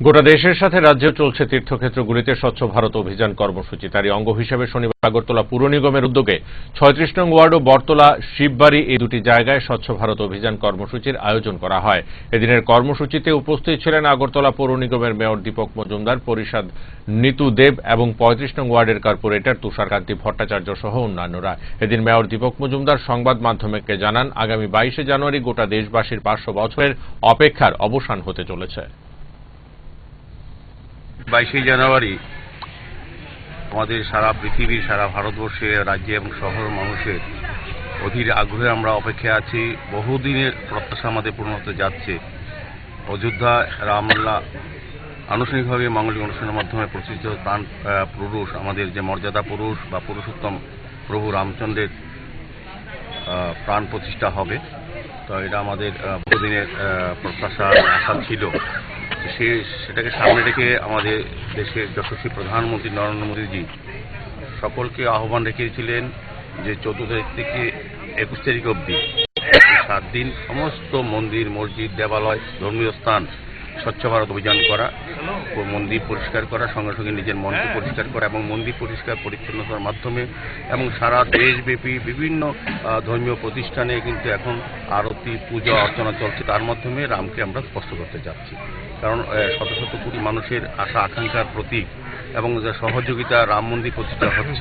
গোটা দেশের সাথে রাজ্যেও চলছে তীর্থক্ষেত্রগুলিতে স্বচ্ছ ভারত অভিযান কর্মসূচি। তারই অঙ্গ হিসেবে শনিবার আগরতলা পুর নিগমের উদ্যোগে ছয়ত্রিশ নং ওয়ার্ড ও বটতলা শিববাড়ি এই দুটি জায়গায় স্বচ্ছ ভারত অভিযান কর্মসূচির আয়োজন করা হয়। এদিনের কর্মসূচিতে উপস্থিত ছিলেন আগরতলা পৌর নিগমের মেয়র দীপক মজুমদার, পরিষদ নিতু দেব এবং পঁয়ত্রিশ নং ওয়ার্ডের কর্পোরেটর তুষারকান্তি ভট্টাচার্য সহ অন্যান্যরা। এদিন মেয়র দীপক মজুমদার সংবাদ মাধ্যমকে জানান, আগামী বাইশে জানুয়ারি গোটা দেশবাসীর পাঁচশো বছরের অপেক্ষার অবসান হতে চলেছে। বাইশে জানুয়ারি আমাদের সারা পৃথিবীর, সারা ভারতবর্ষে রাজ্যে এবং শহর মানুষের অধীর আগ্রহে আমরা অপেক্ষায় আছি। বহুদিনের প্রত্যাশা আমাদের পূর্ণ হতে যাচ্ছে। অযোধ্যা রামল্লা আনুষ্ঠানিকভাবে মাঙ্গলিক অনুষ্ঠানের মাধ্যমে প্রতিষ্ঠিত প্রাণ পুরুষ, আমাদের যে মর্যাদা পুরুষ বা পুরুষোত্তম প্রভু রামচন্দ্রের প্রাণ প্রতিষ্ঠা হবে। তো এটা আমাদের বহুদিনের প্রত্যাশা আশা ছিল। সে সেটাকে সামনে রেখে আমাদের দেশের যশস্বী প্রধানমন্ত্রী নরেন্দ্র মোদীজি সকলকে আহ্বান রেখেছিলেন যে চৌদ্দ তারিখ থেকে একুশ তারিখ অবধি সাত দিন সমস্ত মন্দির, মসজিদ, দেবালয়, ধর্মীয় স্থান স্বচ্ছ ভারত অভিযান করা। মন্দির পরিষ্কার করা সঙ্গে সঙ্গে নিজের মনকে পরিষ্কার করা এবং মন্দির পরিষ্কার পরিচ্ছন্নতার মাধ্যমে এবং সারা দেশব্যাপী বিভিন্ন ধর্মীয় প্রতিষ্ঠানে কিন্তু এখন আরতি পূজা অর্চনা চলছে। তার মাধ্যমে রামকে আমরা স্পষ্ট করতে চাচ্ছি। কারণ শত শত কোটি মানুষের আশা আকাঙ্ক্ষার প্রতীক এবং যে সহযোগিতা রাম মন্দির প্রতিষ্ঠা হচ্ছে